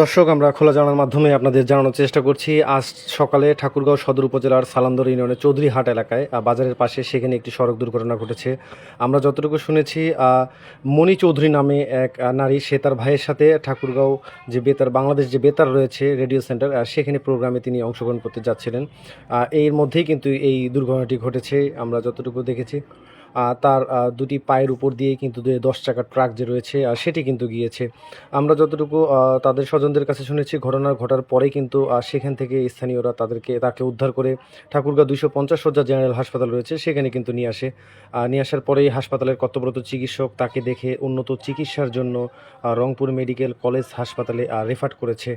দর্শক, আমরা খোলা জানার মাধ্যমে আপনাদের জানানোর চেষ্টা করছি, আজ সকালে ঠাকুরগাঁও সদর উপজেলার সালান্দর ইউনিয়নের চৌধুরীহাট এলাকায় বাজারের পাশে সেখানে একটি সড়ক দুর্ঘটনা ঘটেছে। আমরা যতটুকু শুনেছি মণি চৌধুরী নামে এক নারী, সে তার ভাইয়ের সাথে ঠাকুরগাঁও যে বেতার, বাংলাদেশ যে বেতার রয়েছে, রেডিও সেন্টার সেখানে প্রোগ্রামে তিনি অংশগ্রহণ করতে যাচ্ছিলেন। এর মধ্যেই কিন্তু এই দুর্ঘটনাটি ঘটেছে, আমরা যতটুকু দেখেছি। তার দুটি পায়ের উপর দিয়ে কিন্তু দশ চাকার ট্রাক যে রয়েছে সেটি কিন্তু গিয়েছে। আমরা যতটুকু তাদের তাদের স্বজনদের কাছে শুনেছি ঘটনা ঘটার পরে কিন্তু সেখান থেকে স্থানীয়রা তাদেরকে, তাকে উদ্ধার করে ঠাকুরগাঁও দুইশো পঞ্চাশ সজ্জা জেনারেল হাসপাতাল রয়েছে, সেখানে কিন্তু নিয়ে আসে। নিয়ে আসার পরেই হাসপাতালের কর্তব্যরত চিকিৎসক তাকে দেখে উন্নত চিকিৎসার জন্য রংপুর মেডিকেল কলেজ হাসপাতালে রেফার করেছে।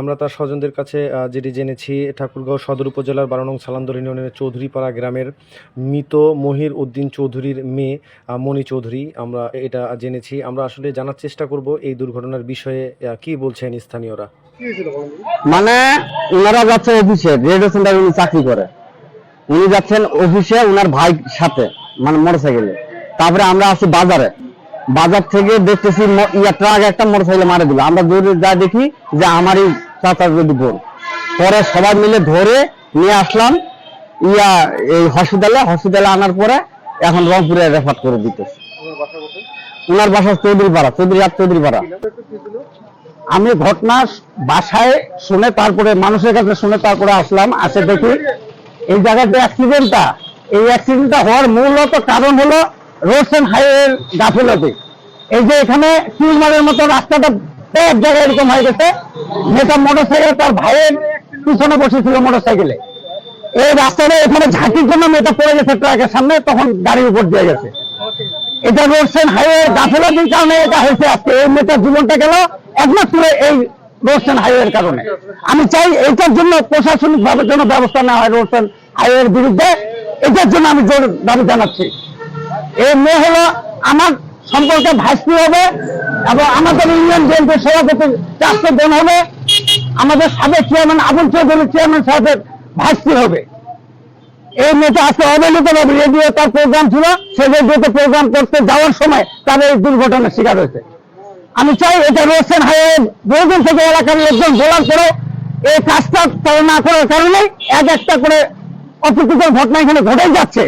আমরা তার স্বজনদের কাছে যেটি জেনেছি, ঠাকুরগাঁও সদর উপজেলার বারো নং সালান্দর ইউনিয়নের চৌধুরীপাড়া গ্রামের মৃত মহির উদ্দিন চৌধুরীর মেয়ে মণি চৌধুরী। আমরা এটা জেনেছি। আমরা আসলে জানার চেষ্টা করব এই দুর্ঘটনার বিষয়ে কি বলছেন স্থানীয়রা। মানে ওনারা যাচ্ছে অফিসে রেডিও সেন্টারে উনি চাকরি করে। উনি যাচ্ছেন অফিসে ওনার ভাই সাথে মানে তারপরে আমরা আছি বাজারে। বাজার থেকে দেখতেছি ট্রাক একটা মোটরসাইকেলে মারে দিল। আমরা দূরে যা দেখি যে আমারই চাচার যদি বোন। পরে সবাই মিলে ধরে নিয়ে আসলাম। ইয়া এই হসপিটালে হসপিটালে আনার পরে এখন রংপুরে রেফার করে দিতেছে। ওনার বাসা চৌধুরী পাড়া চৌধুরী হাট চৌধুরী পাড়া আমি ঘটনা বাসায় শুনে তারপরে মানুষের কাছে শুনে তারপরে আসলাম, আসে দেখি এই জায়গায় যে অ্যাক্সিডেন্টটা এই অ্যাক্সিডেন্টটা হওয়ার মূলত কারণ হলো রোডস এন্ড হাইওয়ে গাফিলতি। এই যে এখানে টিউমারের মতো রাস্তাটা এক জায়গায় এরকম হয়ে গেছে মেয়েটা মোটরসাইকেল তার ভাইয়ের পিছনে বসেছিল মোটরসাইকেলে। এই রাস্তাটা এখানে ঝাঁকির জন্য মেয়েটা পড়ে গেছে ট্রাকের সামনে, তখন গাড়ির উপর দিয়ে গেছে। এটা রোডসেন হাইওয়ে গাফিলতির কারণে এটা হয়েছে আজকে। এই মেয়েটার জীবনটা গেল একমাত্র এই রোডসেন হাইওয়ের কারণে। আমি চাই এইটার জন্য প্রশাসনিক ভাবে যেন ব্যবস্থা নেওয়া হয় রোডসেন হাইওয়ের বিরুদ্ধে। এটার জন্য আমি জোর দাবি জানাচ্ছি। এই মেয়ে হলো আমার সম্পর্কে ভাইস্তি হবে এবং আমাদের ইউনিয়ন বিএনপির সভাপতি চারশো বোন হবে। আমাদের সাবেক চেয়ারম্যান আবুল চৌধুরী, চেয়ারম্যান সাহেবের ভাইস্তি হবে। এই মেয়েটা আজকে অবহেলিত ভাবে রেডিও তার প্রোগ্রাম ছিল, সে রেডিওতে প্রোগ্রাম করতে যাওয়ার সময় তাদের এই দুর্ঘটনার শিকার হয়েছে। আমি চাই এটা রোশন হাইওয়ে বহুদিন থেকে এলাকার লোকজন বলার পরে এই কাজটা তারা না করার কারণে এক একটা করে অপ্রীতিকর ঘটনা এখানে ঘটেই যাচ্ছে।